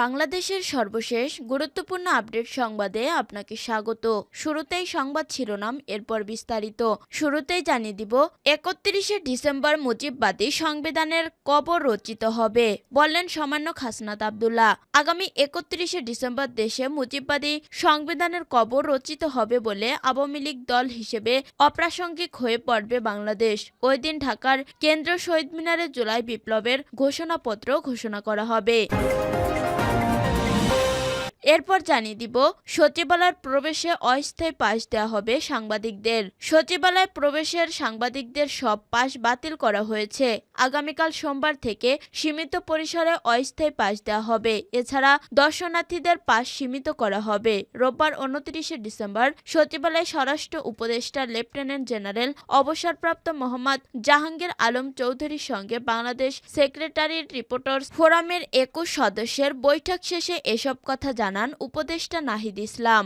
বাংলাদেশের সর্বশেষ গুরুত্বপূর্ণ আপডেট সংবাদে আপনাকে স্বাগত। শুরুতেই সংবাদ শিরোনাম, এরপর বিস্তারিত। শুরুতেই জানিয়ে দিব, একত্রিশে ডিসেম্বর মুজিববাদী সংবিধানের কবর রচিত হবে, বললেন সামান্য খাসনাত আবদুল্লাহ। আগামী একত্রিশে ডিসেম্বর দেশে মুজিববাদী সংবিধানের কবর রচিত হবে বলে আওয়ামী লীগ দল হিসেবে অপ্রাসঙ্গিক হয়ে পড়বে বাংলাদেশ। ওই দিন ঢাকার কেন্দ্র শহীদ মিনারে জুলাই বিপ্লবের ঘোষণাপত্র ঘোষণা করা হবে। এরপর জানিয়ে দিব, সচিবালয়ের প্রবেশে অস্থায়ী পাস দেওয়া হবে সাংবাদিকদের। সচিবালয় প্রবেশের সাংবাদিকদের সব পাস বাতিল করা হয়েছে। আগামীকাল সোমবার থেকে সীমিত পরিসরে অস্থায়ী পাস দেওয়া হবে। এছাড়া দর্শনার্থীদের পাস সীমিত করা হবে। রোববার উনত্রিশে ডিসেম্বর সচিবালয় স্বরাষ্ট্র উপদেষ্টা লেফটেন্যান্ট জেনারেল অবসরপ্রাপ্ত মোহাম্মদ জাহাঙ্গীর আলম চৌধুরীর সঙ্গে বাংলাদেশ সেক্রেটারি রিপোর্টার্স ফোরামের একুশ সদস্যের বৈঠক শেষে এসব কথা জানান উপদেষ্টা নাহিদ ইসলাম।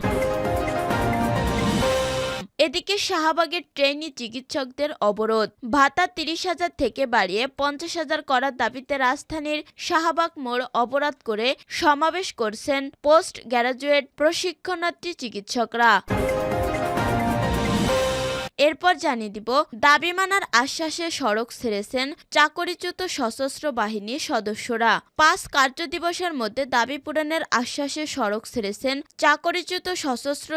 এদিকে শাহবাগের ট্রেনি চিকিৎসকদের অবরোধ। ভাতা তিরিশ হাজার থেকে বাড়িয়ে পঞ্চাশ হাজার করার দাবিতে রাজধানীর শাহবাগ মোড় অবরোধ করে সমাবেশ করছেন পোস্ট গ্রাজুয়েট প্রশিক্ষণার্থী চিকিৎসকরা। এরপর জানিয়ে দিব দাবি মানার আশ্বাসে সড়ক ছেড়েছেন চাকরিচ্যুত সশস্ত্র বাহিনীর সদস্যরা। পাঁচ কার্যদিবসের মধ্যে দাবি পূরণের আশ্বাসে সড়ক ছেড়েছেন চাকরিচ্যুত সশস্ত্র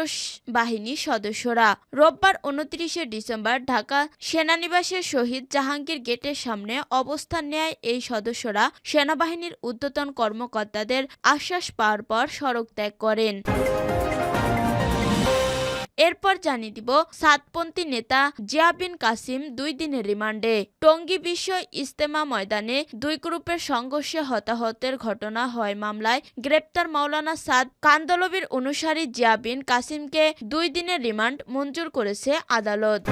বাহিনীর সদস্যরা। রোববার উনত্রিশে ডিসেম্বর ঢাকা সেনানিবাসের শহীদ জাহাঙ্গীর গেটের সামনে অবস্থান নেয় এই সদস্যরা। সেনাবাহিনীর ঊর্ধ্বতন কর্মকর্তাদের আশ্বাস পাওয়ার পর সড়ক ত্যাগ করেন। এরপর জানিয়ে দিব সাতপন্থী নেতা জিয়াবিন কাসিম দুই দিনের রিমান্ডে। টঙ্গী বিশ্ব ইস্তেমা ময়দানে দুই গ্রুপের সংঘর্ষে হতাহতের ঘটনা হয় মামলায়। গ্রেপ্তার মাওলানা সাদ কান্দলবির অনুসারী জিয়াবিন কাসিমকে দুই দিনের রিমান্ড মঞ্জুর করেছে আদালত।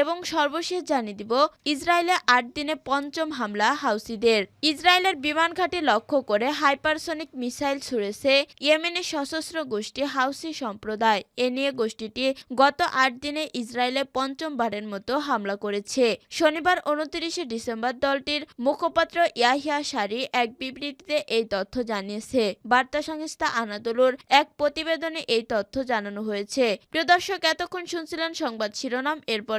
এবং সর্বশেষ জানিয়ে দিব, ইসরায়েলে আট দিনে পঞ্চম হামলা হাউসিদের। ইসরায়েলের বিমান ঘাঁটি লক্ষ্য করে হাইপারসনিক মিসাইল ছুড়েছে ইয়েমেনের সশস্ত্র গোষ্ঠী হাউসি সম্প্রদায়। এ নিয়ে গোষ্ঠীটি গত আট দিনে ইসরায়েলে পঞ্চমবারের মতো হামলা করেছে। শনিবার উনত্রিশে ডিসেম্বর দলটির মুখপাত্র ইয়াহিয়া সারি এক বিবৃতিতে এই তথ্য জানিয়েছে। বার্তা সংস্থা আনাদোলুর এক প্রতিবেদনে এই তথ্য জানানো হয়েছে। প্রিয় দর্শক, এতক্ষণ শুনছিলেন সংবাদ শিরোনাম, এরপর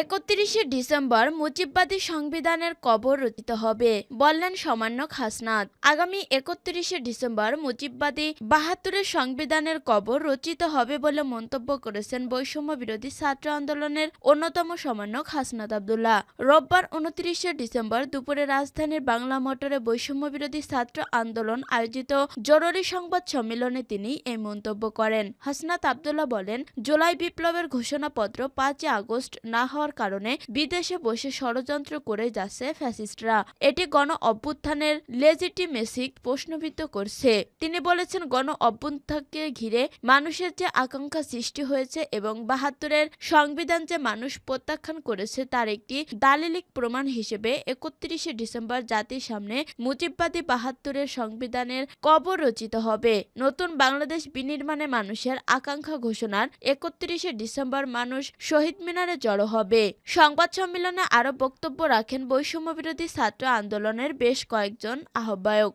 একত্রিশে ডিসেম্বর মুজিববাদী সংবিধানের কবর রচিত হবে। বললেন সমান্য খাসনাত আগামী একত্রিশে ডিসেম্বর মুজিববাদী বাহাত্তরের সংবিধানের কবর রচিত হবে বলে মন্তব্য করেছেন বৈষম্য বিরোধী ছাত্র আন্দোলনের অন্যতম সমন্বয়ক হাসনাত আবদুল্লাহ। রোববার উনত্রিশে ডিসেম্বর দুপুরে রাজধানীর বাংলা মোটরে বৈষম্য বিরোধী ছাত্র আন্দোলন আয়োজিত জরুরি সংবাদ সম্মেলনে তিনি এই মন্তব্য করেন। হাসনাত আবদুল্লাহ বলেন, জুলাই বিপ্লবের ঘোষণাপত্র পাঁচই আগস্ট না হওয়ার কারণে বিদেশে বসে ষড়যন্ত্র করে যাচ্ছে ফ্যাসিস্টরা। এটি গণ অভ্যুত্থানের লেজিটিমেসি প্রশ্নবিদ্ধ করছে। তিনি বলেছেন, গণ অভ্যুত্থানকে ঘিরে মানুষের যে আকাঙ্ক্ষা সৃষ্টি হয়েছে এবং বাহাত্তরের সংবিধান যে মানুষ প্রত্যাখ্যান করেছে তার একটি দালিলিক প্রমাণ হিসেবে একত্রিশে ডিসেম্বর জাতির সামনে মুজিববাদী বাহাত্তরের সংবিধানের কবর রচিত হবে। নতুন বাংলাদেশ বিনির্মাণে মানুষের আকাঙ্ক্ষা ঘোষণার একত্রিশে ডিসেম্বর মানুষ শহীদ মিনারে জড়ো হবে। সংবাদ সম্মেলনে আরও বক্তব্য রাখেন বৈষম্য বিরোধী ছাত্র আন্দোলনের বেশ কয়েকজন আহ্বায়ক।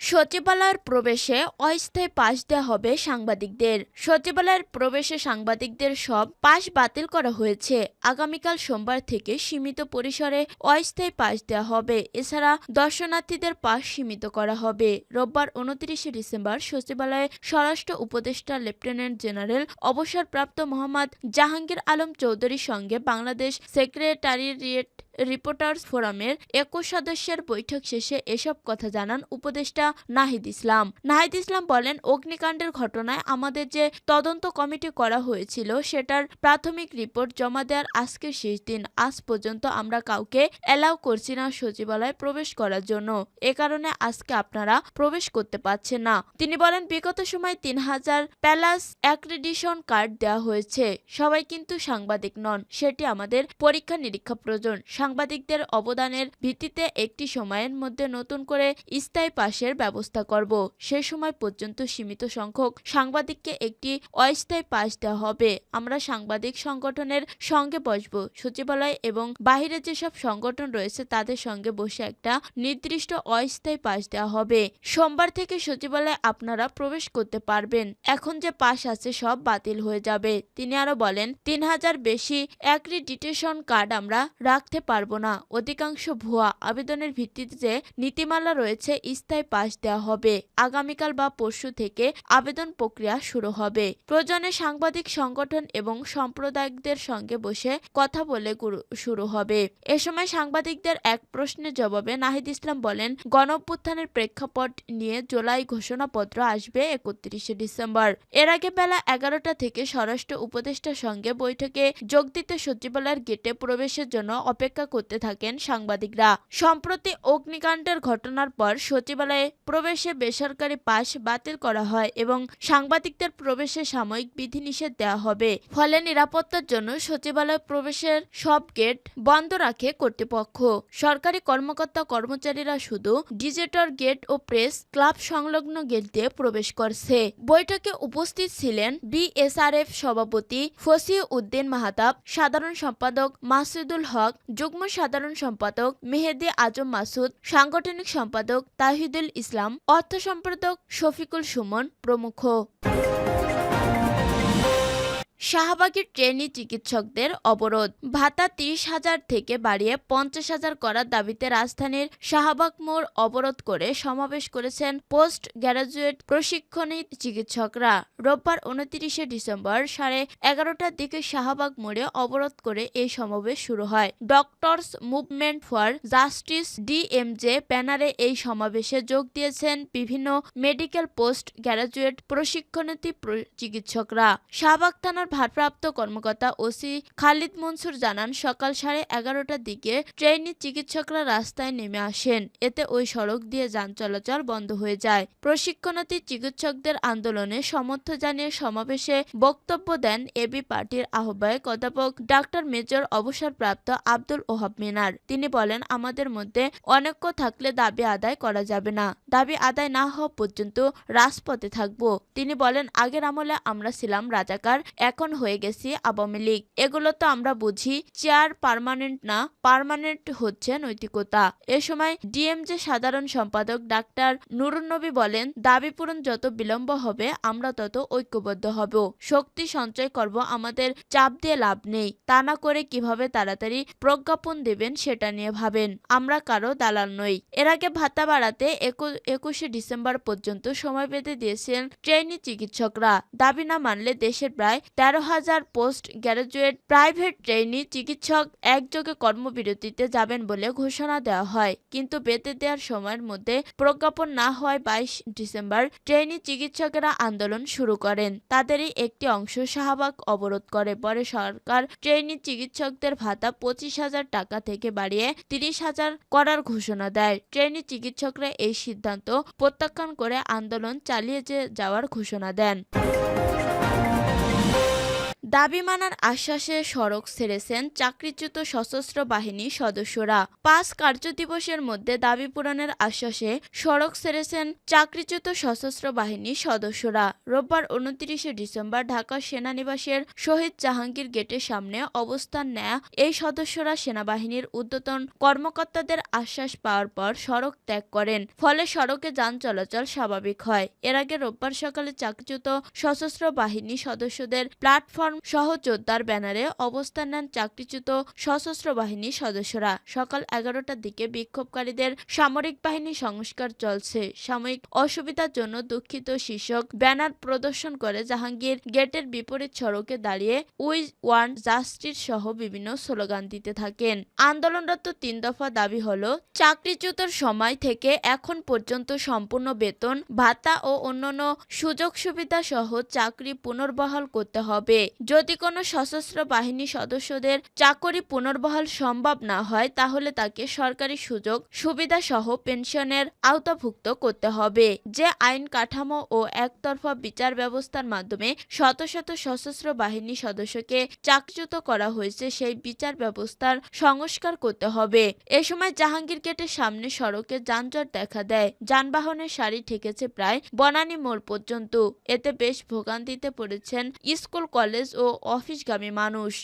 সচিবালয়ের প্রবেশে অস্থায়ী পাস দেওয়া হবে সাংবাদিকদের। সচিবালয়ের প্রবেশে সাংবাদিকদের সব পাস বাতিল করা হয়েছে। আগামীকাল সোমবার থেকে সীমিত পরিসরে অস্থায়ী পাস দেওয়া হবে। এছাড়া দর্শনার্থীদের পাস সীমিত করা হবে। রোববার উনত্রিশে ডিসেম্বর সচিবালয়ে স্বরাষ্ট্র উপদেষ্টা লেফটেন্যান্ট জেনারেল অবসরপ্রাপ্ত মোহাম্মদ জাহাঙ্গীর আলম চৌধুরীর সঙ্গে বাংলাদেশ সেক্রেটারিয়েট রিপোর্টার্স ফোরামের একুশ সদস্যের বৈঠক শেষে এসব কথা জানান উপদেষ্টা নাহিদ ইসলাম। নাহিদ ইসলাম বলেন, অগ্নিকাণ্ডের ঘটনায় আমাদের যে তদন্ত কমিটি করা হয়েছিল, সেটার প্রাথমিক রিপোর্ট জমা দেওয়ার আজকের শেষ দিন। আজ পর্যন্ত আমরা কাউকে অ্যালাউ করছি না সচিবালয়ে প্রবেশ করার জন্য। এ কারণে আজকে আপনারা প্রবেশ করতে পারছেন না। তিনি বলেন, বিগত সময় তিন হাজার প্যালাস অ্যাক্রেডিশন কার্ড দেওয়া হয়েছে। সবাই কিন্তু সাংবাদিক নন, সেটি আমাদের পরীক্ষা নিরীক্ষা প্রয়োজন। সাংবাদিকদের অবদানের ভিত্তিতে একটি সময়ের মধ্যে নতুন করে স্থায়ী পাশের ব্যবস্থা করব। সে সময় পর্যন্ত সীমিত সংখ্যক সাংবাদিককে একটি অস্থায়ী পাশ দেওয়া হবে। আমরা সাংবাদিক সংগঠনের সঙ্গে বসব, সচিবালয় এবং বাহিরে যেসব সংগঠন রয়েছে তাদের সঙ্গে বসে একটা নির্দিষ্ট অস্থায়ী পাস দেওয়া হবে। সোমবার থেকে সচিবালয়ে আপনারা প্রবেশ করতে পারবেন। এখন যে পাস আছে সব বাতিল হয়ে যাবে। তিনি আরও বলেন, তিন হাজার বেশি অ্যাক্রিডিটেশন কার্ড আমরা রাখতে পারব। না। অধিকাংশ ভুয়া আবেদনের ভিত্তিতে নীতিমালা রয়েছে, স্থায়ী পাস দেওয়া হবে। আগামীকাল বা পরশু থেকে আবেদন প্রক্রিয়া শুরু হবে। প্রয়োজনে সাংবাদিক সংগঠন এবং সম্প্রদায়কদের সঙ্গে বসে কথা বলে শুরু হবে। এ সময় সাংবাদিকদের এক প্রশ্নের জবাবে নাহিদ ইসলাম বলেন, গণঅভ্যুত্থানের প্রেক্ষাপট নিয়ে জুলাই ঘোষণাপত্র আসবে একত্রিশে ডিসেম্বর। এর আগে বেলা এগারোটা থেকে স্বরাষ্ট্র উপদেষ্টার সঙ্গে বৈঠকে যোগ দিতে সচিবালয়ের গেটে প্রবেশের জন্য অপেক্ষা করতে থাকেন সাংবাদিকরা। সম্প্রতি অগ্নিকাণ্ডের ঘটনার পর সচিবালয়ে প্রবেশে বেসরকারি পাস বাতিল করা হয় এবং সাংবাদিকদের প্রবেশে সাময়িক বিধিনিষেধ দেওয়া হবে। ফলে নিরাপত্তার জন্য সচিবালয় প্রবেশের সব গেট বন্ধ রাখে কর্তৃপক্ষ। সরকারি কর্মকর্তা কর্মচারীরা শুধু ডিজিটাল গেট ও প্রেস ক্লাব সংলগ্ন গেট দিয়ে প্রবেশ করছে। বৈঠকে উপস্থিত ছিলেন বিএসআরএফ সভাপতি ফসি উদ্দিন মাহাতাব, সাধারণ সম্পাদক মাসুদুল হক যুগ্ম সাধারণ সম্পাদক মেহেদি আজম মাসুদ, সাংগঠনিক সম্পাদক তাহিদুল ইসলাম, অর্থ সম্পাদক শফিকুল সুমন প্রমুখ। শাহবাগের ট্রেনি চিকিৎসকদের অবরোধ। ভাতা তিরিশ হাজার থেকে বাড়িয়ে পঞ্চাশ হাজার করার দাবিতে রাজধানীর শাহবাগ মোড় অবরোধ করে সমাবেশ করেছেন পোস্ট গ্র্যাজুয়েট প্রশিক্ষণী চিকিৎসকরা। রোববার উনত্রিশে ডিসেম্বর সাড়ে এগারোটার দিকে শাহবাগ মোড়ে অবরোধ করে এই সমাবেশ শুরু হয়। Doctors movement for justice DMJ ব্যানারে এই সমাবেশে যোগ দিয়েছেন বিভিন্ন মেডিকেল পোস্ট গ্র্যাজুয়েট প্রশিক্ষণার্থী প্র- চিকিৎসকরা। শাহবাগ থানার ভারপ্রাপ্ত কর্মকর্তা ওসি খালিদ মনসুর জানান, সকাল সাড়ে এগারোটার দিকে ট্রেনি চিকিৎসকরা রাস্তায় নেমে আসেন। এতে ওই সড়ক দিয়ে যান চলাচল বন্ধ হয়ে যায়। প্রশিক্ষণার্থী চিকিৎসকদের আন্দোলনে সমর্থন জানিয়ে সমাবেশে বক্তব্য দেন এবি পার্টির আহ্বায়ক অধ্যাপক ডাক্তার মেজর অবসরপ্রাপ্ত আব্দুল ওহাব মিনার। তিনি বলেন, আমাদের মধ্যে অনৈক্য থাকলে দাবি আদায় করা যাবে না। দাবি আদায় না হওয়া পর্যন্ত রাজপথে থাকব। তিনি বলেন, আগের আমলে আমরা ছিলাম রাজাকার এখন হয়ে গেছি আওয়ামী লীগ। এগুলো তো আমরা বুঝি, চেয়ার পার্মানেন্ট না, পার্মানেন্ট হচ্ছে নৈতিকতা। এ সময় ডিএমজে সাধারণ সম্পাদক ডাক্তার নুরুন্নবী বলেন, দাবি পূরণ যত বিলম্ব হবে, আমরা তত ঐক্যবদ্ধ হব। শক্তি সঞ্চয় করব, আমাদের চাপ দিয়ে লাভ নেই। তা না করে কীভাবে তাড়াতাড়ি প্রজ্ঞাপন দেবেন সেটা নিয়ে ভাবেন। আমরা কারও দালাল নই। এর আগে ভাতা বাড়াতে একু- একুশে ডিসেম্বর পর্যন্ত সময় বেঁধে দিয়েছেন ট্রেনি চিকিৎসকরা। দাবি না মানলে দেশের প্রায় তেরো হাজার পোস্ট গ্র্যাজুয়েট প্রাইভেট ট্রেনি চিকিৎসক একযোগে কর্মবিরতিতে যাবেন বলে ঘোষণা দেওয়া হয়। কিন্তু বেঁধে দেওয়ার সময়ের মধ্যে প্রজ্ঞাপন না হওয়ায় বাইশ ডিসেম্বর ট্রেনি চিকিৎসকেরা আন্দোলন শুরু করেন। তাদেরই একটি অংশ শাহবাগ অবরোধ করে। পরে সরকার ট্রেনি চিকিৎসকদের ভাতা পঁচিশ হাজার টাকা থেকে বাড়িয়ে তিরিশ হাজার করার ঘোষণা দেয়। ট্রেনি চিকিৎসকরা এই সিদ্ধান্ত প্রত্যাখ্যান করে আন্দোলন চালিয়ে যাওয়ার ঘোষণা দেন। দাবি মানার আশ্বাসে সড়ক ছেড়েছেন চাকরিচ্যুত সশস্ত্র বাহিনী সদস্যরা। পাঁচ কার্যদিবসের মধ্যে দাবি পূরণের আশ্বাসে সড়ক ছেড়েছেন চাকরিচ্যুত সশস্ত্র বাহিনী সদস্যরা। রোববার উনত্রিশে ডিসেম্বর ঢাকা সেনানিবাসের শহীদ জাহাঙ্গীর গেটের সামনে অবস্থান নেয়া এই সদস্যরা সেনাবাহিনীর উদ্যতন কর্মকর্তাদের আশ্বাস পাওয়ার পর সড়ক ত্যাগ করেন, ফলে সড়কে যান চলাচল স্বাভাবিক হয়। এর আগে রোববার সকালে চাকরিচ্যুত সশস্ত্র বাহিনী সদস্যদের প্ল্যাটফর্ম ইউনিফর্ম সহযোদ্ধার ব্যানারে অবস্থান নেন চাকরিচ্যুত সশস্ত্র বাহিনীর সদস্যরা। সকাল এগারোটার দিকে বিক্ষোভকারীদের সামরিক বাহিনী সংস্কার চলছে। সাময়িক অসুবিধার জন্য দুঃখিত শীর্ষক ব্যানার প্রদর্শন করে জাহাঙ্গীর গেটের বিপরীত সড়কে দাঁড়িয়ে উই ওয়ান জাস্টিস সহ বিভিন্ন স্লোগান দিতে থাকেন। আন্দোলনরত তিন দফা দাবি হলো, চাকরিচ্যুতর সময় থেকে এখন পর্যন্ত সম্পূর্ণ বেতন, ভাতা ও অন্যান্য সুযোগ সুবিধা সহ চাকরি পুনর্বহাল করতে হবে। যদি কোনো সশস্ত্র বাহিনী সদস্যদের চাকরি পুনর্বহাল সম্ভব না হয়, তাহলে তাকে সরকারি সুযোগ সুবিধা সহ পেনশনের আওতাভুক্ত করতে হবে। যে আইন কাঠামো ও একতরফা বিচার ব্যবস্থার মাধ্যমে শত শত সশস্ত্র বাহিনী সদস্যকে চাকরিচ্যুত করা হয়েছে, সেই বিচার ব্যবস্থার সংস্কার করতে হবে। এ সময় জাহাঙ্গীর গেটের সামনে সড়কে যানজট দেখা দেয়। যানবাহনের সারি ঠেকেছে প্রায় বনানী মোড় পর্যন্ত। এতে বেশ ভোগান্তিতে পড়েছেন স্কুল কলেজ ও অফিসগামী মানুষ